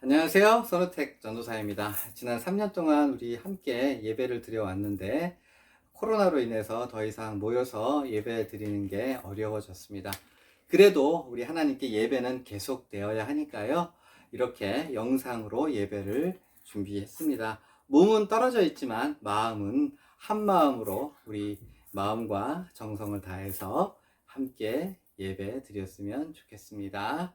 안녕하세요. 선우택 전도사입니다. 지난 3년 동안 우리 함께 예배를 드려왔는데 코로나로 인해서 더 이상 모여서 예배 드리는 게 어려워졌습니다. 그래도 우리 하나님께 예배는 계속되어야 하니까요. 이렇게 영상으로 예배를 준비했습니다. 몸은 떨어져 있지만 마음은 한 마음으로 우리 마음과 정성을 다해서 함께 예배 드렸으면 좋겠습니다.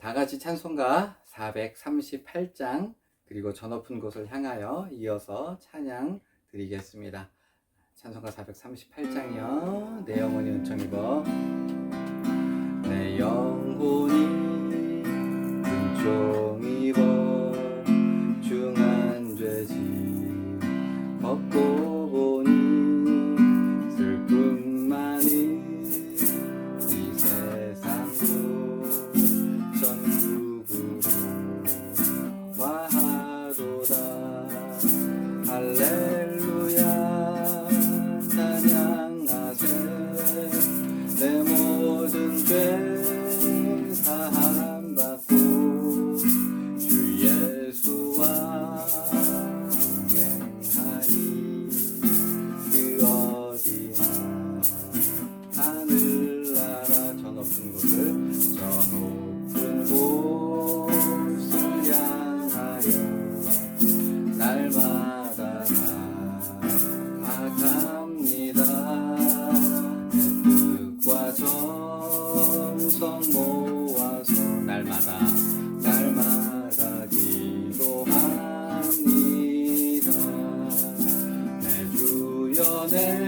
다 같이 찬송가 438장 그리고 저 높은 곳을 향하여 이어서 찬양 드리겠습니다. 찬송가 438장이요. 내 영혼이 은총 입어 주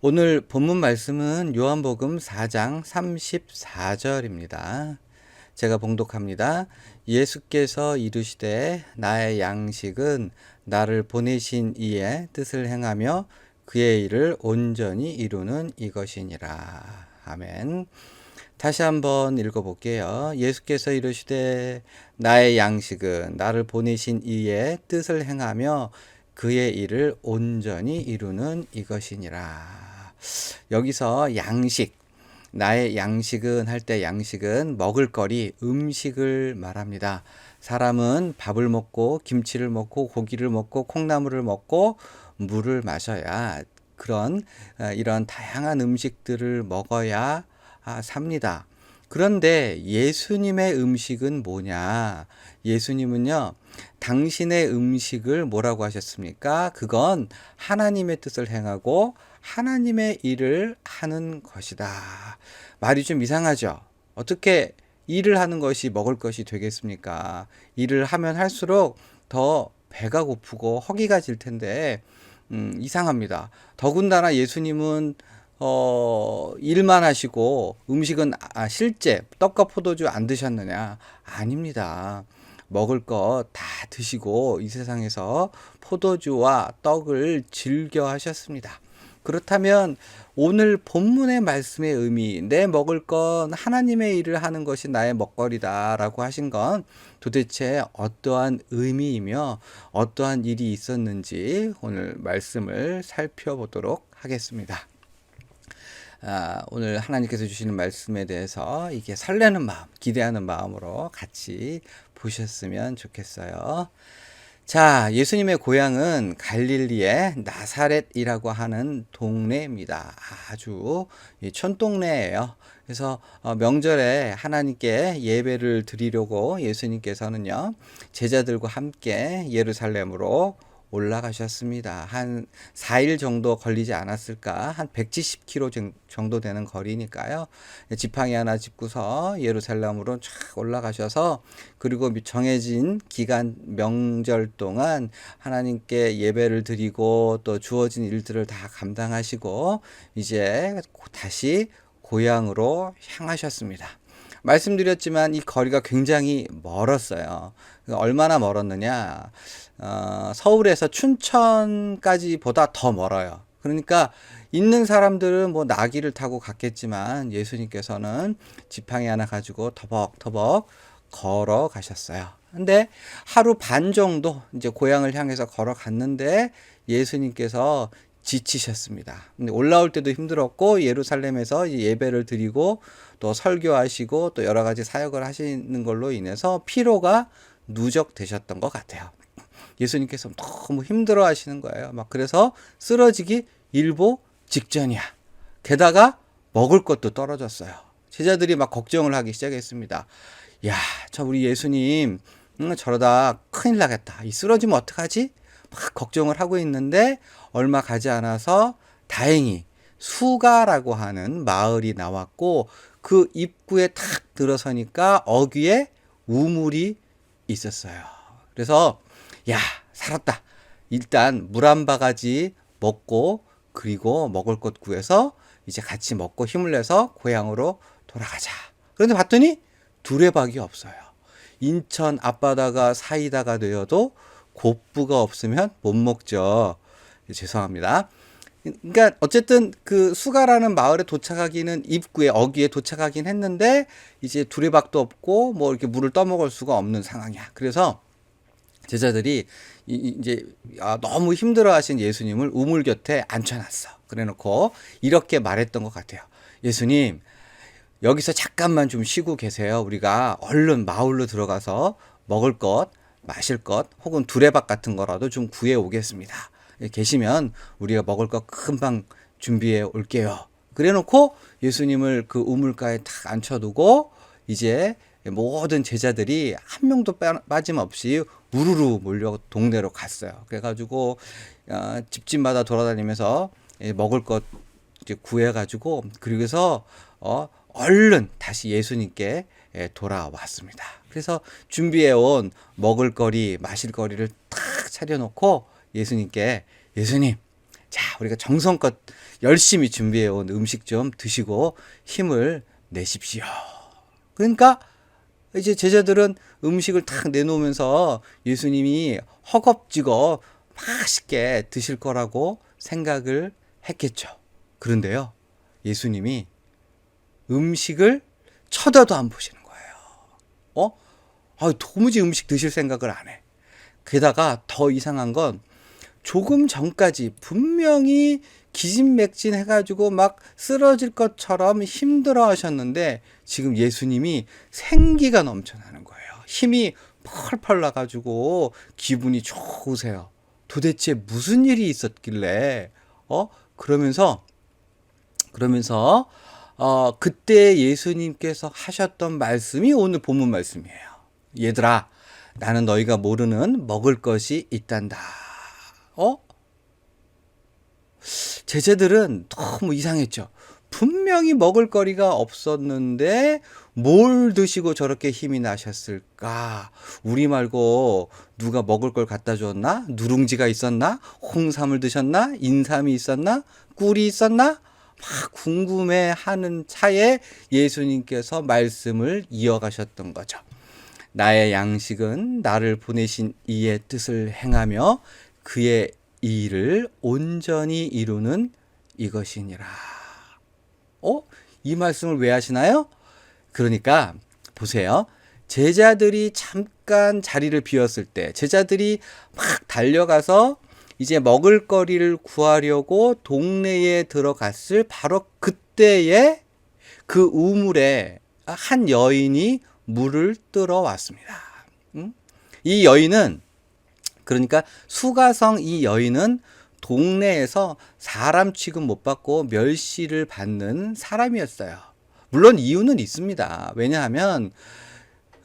오늘 본문 말씀은 요한복음 4장 34절입니다. 제가 봉독합니다. 예수께서 이르시되 나의 양식은 나를 보내신 이의 뜻을 행하며 그의 일을 온전히 이루는 이것이니라. 아멘. 다시 한번 읽어볼게요. 예수께서 이르시되 나의 양식은 나를 보내신 이의 뜻을 행하며 그의 일을 온전히 이루는 이것이니라. 여기서 양식, 나의 양식은 할 때 양식은 먹을거리, 음식을 말합니다. 사람은 밥을 먹고 김치를 먹고 고기를 먹고 콩나물을 먹고 물을 마셔야 그런 어, 이런 다양한 음식들을 먹어야 아, 삽니다. 그런데 예수님의 음식은 뭐냐? 예수님은요, 당신의 음식을 뭐라고 하셨습니까? 그건 하나님의 뜻을 행하고 하나님의 일을 하는 것이다. 말이 좀 이상하죠? 어떻게 일을 하는 것이 먹을 것이 되겠습니까? 일을 하면 할수록 더 배가 고프고 허기가 질 텐데, 음, 이상합니다. 더군다나 예수님은 어, 일만 하시고 음식은 아, 실제 떡과 포도주 안 드셨느냐? 아닙니다. 먹을 것 다 드시고 이 세상에서 포도주와 떡을 즐겨 하셨습니다. 그렇다면 오늘 본문의 말씀의 의미, 내 먹을 건 하나님의 일을 하는 것이 나의 먹거리다라고 하신 건 도대체 어떠한 의미이며 어떠한 일이 있었는지 오늘 말씀을 살펴보도록 하겠습니다. 아, 오늘 하나님께서 주시는 말씀에 대해서 이게 설레는 마음, 기대하는 마음으로 같이 보셨으면 좋겠어요. 자, 예수님의 고향은 갈릴리의 나사렛이라고 하는 동네입니다. 아주 이 촌동네예요. 그래서 어, 명절에 하나님께 예배를 드리려고 예수님께서는요, 제자들과 함께 예루살렘으로 올라가셨습니다. 한 4일 정도 걸리지 않았을까? 한 170km 정도 되는 거리니까요. 지팡이 하나 짚고서 예루살렘으로 쫙 올라가셔서 그리고 정해진 기간 명절 동안 하나님께 예배를 드리고 또 주어진 일들을 다 감당하시고 이제 다시 고향으로 향하셨습니다. 말씀드렸지만 이 거리가 굉장히 멀었어요. 얼마나 멀었느냐? 어, 서울에서 춘천까지 보다 더 멀어요. 그러니까 있는 사람들은 뭐 나귀를 타고 갔겠지만 예수님께서는 지팡이 하나 가지고 터벅터벅 걸어 가셨어요. 근데 하루 반 정도 이제 고향을 향해서 걸어갔는데 예수님께서 지치셨습니다. 올라올 때도 힘들었고 예루살렘에서 예배를 드리고 또 설교하시고 또 여러 가지 사역을 하시는 걸로 인해서 피로가 누적되셨던 것 같아요. 예수님께서 너무 힘들어 하시는 거예요. 막 그래서 쓰러지기 일보 직전이야. 게다가 먹을 것도 떨어졌어요. 제자들이 막 걱정을 하기 시작했습니다. 야, 저 우리 예수님, 음, 저러다 큰일 나겠다. 이 쓰러지면 어떡하지? 막 걱정을 하고 있는데 얼마 가지 않아서 다행히 수가라고 하는 마을이 나왔고 그 입구에 탁 들어서니까 어귀에 우물이 있었어요. 그래서 야, 살았다. 일단 물 한 바가지 먹고 그리고 먹을 것 구해서 이제 같이 먹고 힘을 내서 고향으로 돌아가자. 그런데 봤더니 두레박이 없어요. 인천 앞바다가 사이다가 되어도 곱부가 없으면 못 먹죠. 죄송합니다. 그러니까 어쨌든 그 수가라는 마을에 도착하기는 입구에 어귀에 도착하긴 했는데 이제 두레박도 없고 뭐 이렇게 물을 떠먹을 수가 없는 상황이야. 그래서 제자들이 이제 아, 너무 힘들어하신 예수님을 우물 곁에 앉혀놨어. 그래놓고 이렇게 말했던 것 같아요. 예수님 여기서 잠깐만 좀 쉬고 계세요. 우리가 얼른 마을로 들어가서 먹을 것, 마실 것, 혹은 두레박 같은 거라도 좀 구해 오겠습니다. 계시면 우리가 먹을 것 금방 준비해 올게요. 그래 놓고 예수님을 그 우물가에 탁 앉혀두고 이제 모든 제자들이 한 명도 빠짐없이 우르르 몰려 동네로 갔어요. 그래가지고 어, 집집마다 돌아다니면서 먹을 것 구해가지고 그리고서 어 얼른 다시 예수님께 예, 돌아왔습니다. 그래서 준비해온 먹을거리, 마실거리를 탁 차려놓고 예수님께 예수님, 자 우리가 정성껏 열심히 준비해 온 음식 좀 드시고 힘을 내십시오. 그러니까 이제 제자들은 음식을 탁 내놓으면서 예수님이 허겁지겁 맛있게 드실 거라고 생각을 했겠죠. 그런데요, 예수님이 음식을 쳐다도 안 보시는 거예요. 어? 아, 도무지 음식 드실 생각을 안 해. 게다가 더 이상한 건 조금 전까지 분명히 기진맥진 해가지고 막 쓰러질 것처럼 힘들어 하셨는데 지금 예수님이 생기가 넘쳐나는 거예요. 힘이 펄펄 나가지고 기분이 좋으세요. 도대체 무슨 일이 있었길래, 어? 그러면서, 그러면서, 어, 그때 예수님께서 하셨던 말씀이 오늘 본문 말씀이에요. 얘들아, 나는 너희가 모르는 먹을 것이 있단다. 어? 제자들은 너무 이상했죠. 분명히 먹을 거리가 없었는데 뭘 드시고 저렇게 힘이 나셨을까? 우리 말고 누가 먹을 걸 갖다 줬나? 누룽지가 있었나? 홍삼을 드셨나? 인삼이 있었나? 꿀이 있었나? 막 궁금해 하는 차에 예수님께서 말씀을 이어가셨던 거죠. 나의 양식은 나를 보내신 이의 뜻을 행하며 그의 일을 온전히 이루는 이것이니라. 어? 이 말씀을 왜 하시나요? 그러니까 보세요. 제자들이 잠깐 자리를 비웠을 때 제자들이 막 달려가서 이제 먹을거리를 구하려고 동네에 들어갔을 바로 그때에 그 우물에 한 여인이 물을 뜨러 왔습니다. 음? 이 여인은 그러니까 수가성 이 여인은 동네에서 사람 취급 못 받고 멸시를 받는 사람이었어요. 물론 이유는 있습니다. 왜냐하면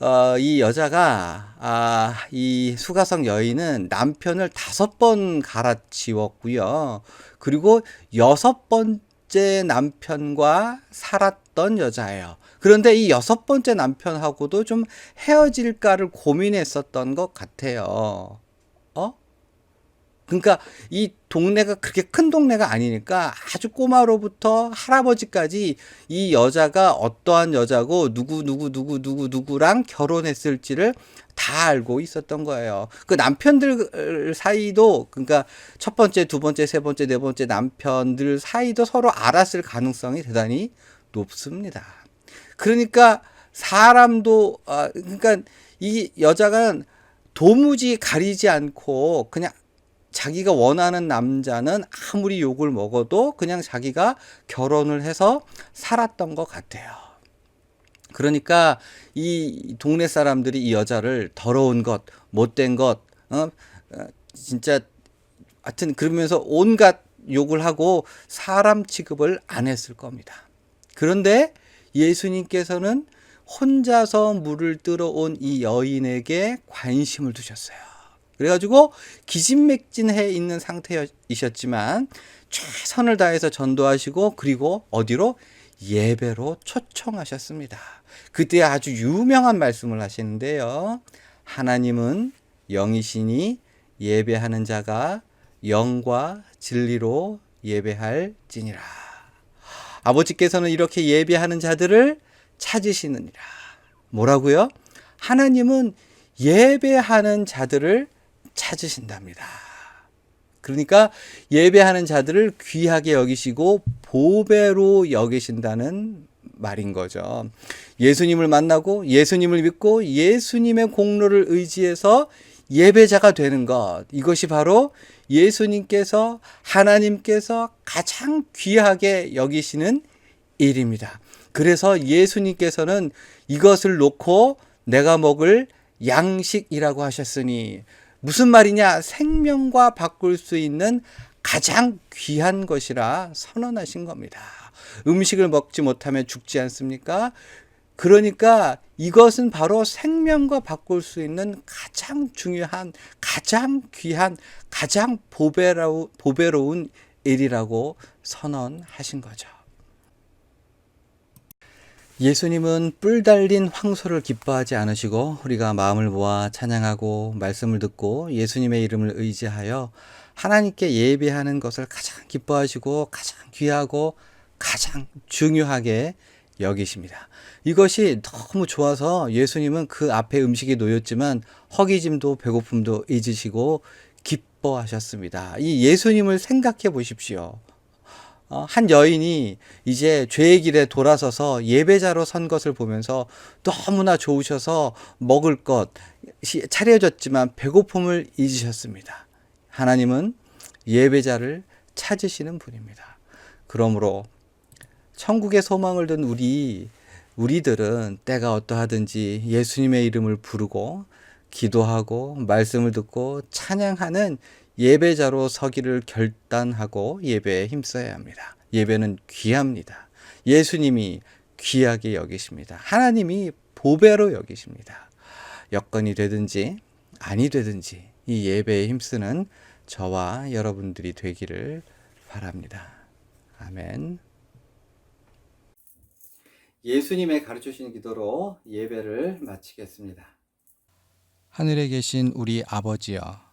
어, 이 여자가 아, 이 수가성 여인은 남편을 다섯 번 갈아치웠고요. 그리고 여섯 번째 남편과 살았던 여자예요. 그런데 이 여섯 번째 남편하고도 좀 헤어질까를 고민했었던 것 같아요. 어? 그러니까 이 동네가 그렇게 큰 동네가 아니니까 아주 꼬마로부터 할아버지까지 이 여자가 어떠한 여자고 누구 누구 누구 누구 누구랑 결혼했을지를 다 알고 있었던 거예요. 그 남편들 사이도 그러니까 첫 번째, 두 번째, 세 번째, 네 번째 남편들 사이도 서로 알았을 가능성이 대단히 높습니다. 그러니까 사람도 아 그러니까 이 여자가 도무지 가리지 않고 그냥 자기가 원하는 남자는 아무리 욕을 먹어도 그냥 자기가 결혼을 해서 살았던 것 같아요. 그러니까 이 동네 사람들이 이 여자를 더러운 것, 못된 것, 어, 어, 진짜 하여튼 그러면서 온갖 욕을 하고 사람 취급을 안 했을 겁니다. 그런데 예수님께서는 혼자서 물을 뜨러 온이 여인에게 관심을 두셨어요. 그래가지고 기진맥진해 있는 상태이셨지만 최선을 다해서 전도하시고 그리고 어디로 예배로 초청하셨습니다. 그때 아주 유명한 말씀을 하시는데요. 하나님은 영이시니 예배하는 자가 영과 진리로 예배할지니라. 아버지께서는 이렇게 예배하는 자들을 찾으시느니라. 뭐라고요? 하나님은 예배하는 자들을 찾으신답니다. 그러니까 예배하는 자들을 귀하게 여기시고 보배로 여기신다는 말인 거죠. 예수님을 만나고 예수님을 믿고 예수님의 공로를 의지해서 예배자가 되는 것. 이것이 바로 예수님께서 하나님께서 가장 귀하게 여기시는 일입니다. 그래서 예수님께서는 이것을 놓고 내가 먹을 양식이라고 하셨으니 무슨 말이냐? 생명과 바꿀 수 있는 가장 귀한 것이라 선언하신 겁니다. 음식을 먹지 못하면 죽지 않습니까? 그러니까 이것은 바로 생명과 바꿀 수 있는 가장 중요한, 가장 귀한, 가장 보배로, 보배로운 일이라고 선언하신 거죠. 예수님은 뿔 달린 황소를 기뻐하지 않으시고 우리가 마음을 모아 찬양하고 말씀을 듣고 예수님의 이름을 의지하여 하나님께 예배하는 것을 가장 기뻐하시고 가장 귀하고 가장 중요하게 여기십니다. 이것이 너무 좋아서 예수님은 그 앞에 음식이 놓였지만 허기짐도 배고픔도 잊으시고 기뻐하셨습니다. 이 예수님을 생각해 보십시오. 어, 한 여인이 이제 죄의 길에 돌아서서 예배자로 선 것을 보면서 너무나 좋으셔서 먹을 것 차려졌지만 배고픔을 잊으셨습니다. 하나님은 예배자를 찾으시는 분입니다. 그러므로 천국의 소망을 둔 우리 우리들은 때가 어떠하든지 예수님의 이름을 부르고 기도하고 말씀을 듣고 찬양하는 예배자로 서기를 결단하고 예배에 힘써야 합니다. 예배는 귀합니다. 예수님이 귀하게 여기십니다. 하나님이 보배로 여기십니다. 여건이 되든지 아니 되든지 이 예배에 힘쓰는 저와 여러분들이 되기를 바랍니다. 아멘. 예수님의 가르쳐 주신 기도로 예배를 마치겠습니다. 하늘에 계신 우리 아버지여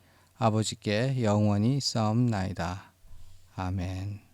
아버지께 영원히 싸움나이다. 아멘.